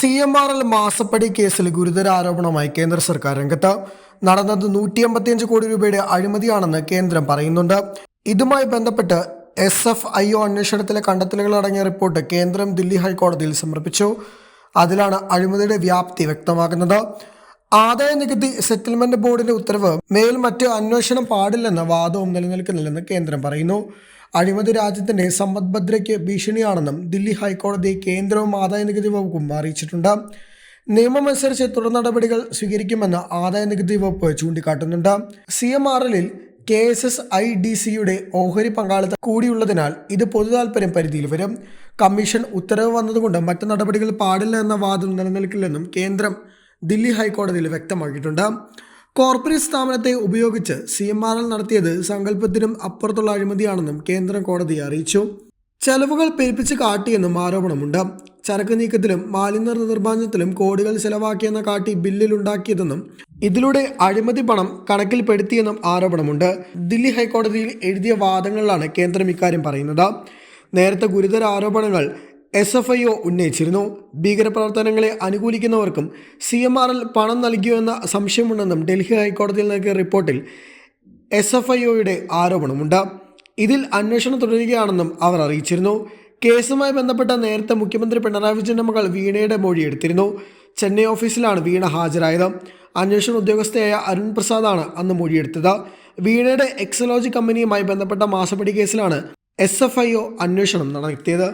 C M R L മാസപ്പടി കേസിൽ ഗുരുതര ആരോപണമായി കേന്ദ്ര സർക്കാർ രംഗത്ത്. നടന്നത് നൂറ്റി അമ്പത്തിയഞ്ച് കോടി രൂപയുടെ അഴിമതിയാണെന്ന് കേന്ദ്രം പറയുന്നുണ്ട്. ഇതുമായി ബന്ധപ്പെട്ട് എസ് എഫ് ഐ ഒ അന്വേഷണത്തിലെ കണ്ടെത്തലുകൾ അടങ്ങിയ റിപ്പോർട്ട് കേന്ദ്രം ദില്ലി ഹൈക്കോടതിയിൽ സമർപ്പിച്ചു. അതിലാണ് അഴിമതിയുടെ വ്യാപ്തി വ്യക്തമാക്കുന്നത് ആദായ നികുതി സെറ്റിൽമെന്റ് ബോർഡിന്റെ ഉത്തരവ് മേൽ മറ്റ് അന്വേഷണം പാടില്ലെന്ന വാദവും നിലനിൽക്കുന്നില്ലെന്ന് കേന്ദ്രം പറയുന്നു. അഴിമതി രാജ്യത്തിന്റെ സമ്പദ്ഭദ്രയ്ക്ക് ഭീഷണിയാണെന്നും ദില്ലി ഹൈക്കോടതി കേന്ദ്രവും ആദായ നികുതി വകുപ്പും അറിയിച്ചിട്ടുണ്ട്. നിയമമനുസരിച്ച് തുടർ നടപടികൾ സ്വീകരിക്കുമെന്ന് ആദായ നികുതി വകുപ്പ് ചൂണ്ടിക്കാട്ടുന്നുണ്ട്. സി എം ആർ എല്ലിൽ K S S I D സിയുടെ ഓഹരി പങ്കാളിത്തം കൂടിയുള്ളതിനാൽ ഇത് പൊതുതാൽപര്യം പരിധിയിൽ വരും. കമ്മീഷൻ ഉത്തരവ് വന്നതുകൊണ്ട് മറ്റു നടപടികൾ പാടില്ല എന്ന വാദം നിലനിൽക്കില്ലെന്നും കേന്ദ്രം ദില്ലി ഹൈക്കോടതിയിൽ വ്യക്തമാക്കിയിട്ടുണ്ട്. കോർപ്പറേറ്റ് സ്ഥാപനത്തെ ഉപയോഗിച്ച് സി എം ആർ എൽ നടത്തിയത് സങ്കല്പത്തിനും അപ്പുറത്തുള്ള അഴിമതിയാണെന്നും കേന്ദ്രം കോടതിയെ അറിയിച്ചു. ചെലവുകൾ പെരുപ്പിച്ച് കാട്ടിയെന്നും ആരോപണമുണ്ട്. ചരക്ക് നീക്കത്തിലും മാലിന്യ നിർമ്മാർജനത്തിലും കോടികൾ ചെലവാക്കിയെന്ന കാട്ടി ബില്ലിലുണ്ടാക്കിയതെന്നും ഇതിലൂടെ അഴിമതി പണം കണക്കിൽപ്പെടുത്തിയെന്നും ആരോപണമുണ്ട്. ദില്ലി ഹൈക്കോടതിയിൽ എഴുതിയ വാദങ്ങളിലാണ് കേന്ദ്രം ഇക്കാര്യം പറയുന്നത്. നേരത്തെ ഗുരുതര ആരോപണങ്ങൾ എസ് എഫ് ഐ ഒ ഉന്നയിച്ചിരുന്നു. ഭീകരപ്രവർത്തനങ്ങളെ അനുകൂലിക്കുന്നവർക്കും സി എം ആർ എൽ പണം നൽകിയോ എന്ന സംശയമുണ്ടെന്നും ഡൽഹി ഹൈക്കോടതിയിൽ നൽകിയ റിപ്പോർട്ടിൽ എസ് എഫ് ഐ ഒയുടെ ആരോപണമുണ്ട്. ഇതിൽ അന്വേഷണം തുടരുകയാണെന്നും അവർ അറിയിച്ചിരുന്നു. കേസുമായി ബന്ധപ്പെട്ട നേരത്തെ മുഖ്യമന്ത്രി പിണറായി വിജയന്റെ മകൾ വീണയുടെ മൊഴി എടുത്തിരുന്നു. ചെന്നൈ ഓഫീസിലാണ് വീണ ഹാജരായത്. അന്വേഷണ ഉദ്യോഗസ്ഥയായ അരുൺ പ്രസാദാണ് അന്ന് മൊഴിയെടുത്തത്. വീണയുടെ എക്സലോജി കമ്പനിയുമായി ബന്ധപ്പെട്ട മാസപ്പടി കേസിലാണ് എസ് എഫ് ഐ ഒ അന്വേഷണം നടത്തിയത്.